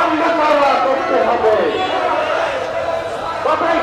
আমরা করতে হবে। কথাই